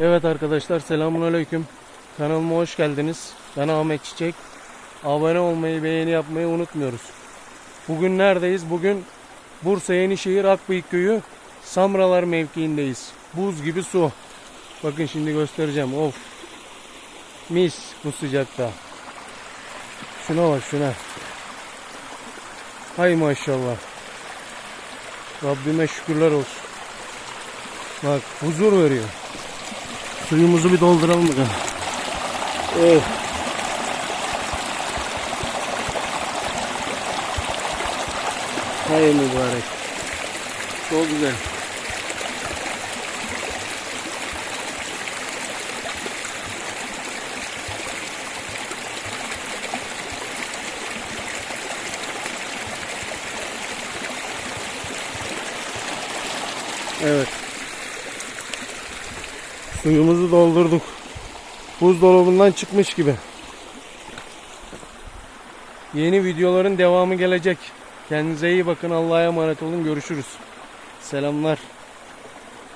Evet arkadaşlar selamun aleyküm. Kanalıma hoş geldiniz. Ben Ahmet Çiçek. Abone olmayı, beğeni yapmayı unutmuyoruz. Bugün neredeyiz? Bugün Bursa Yenişehir Akbıyık Köyü Samralar mevkiindeyiz. Buz gibi su. Bakın şimdi göstereceğim. Of. Mis bu sıcakta. Şuna bak şuna. Hay maşallah. Rabbime şükürler olsun. Bak huzur veriyor. Suyumuzu bir dolduralım bakalım. Oh. Hay mübarek. Çok güzel. Evet. Suyumuzu doldurduk. Buzdolabından çıkmış gibi. Yeni videoların devamı gelecek. Kendinize iyi bakın. Allah'a emanet olun. Görüşürüz. Selamlar.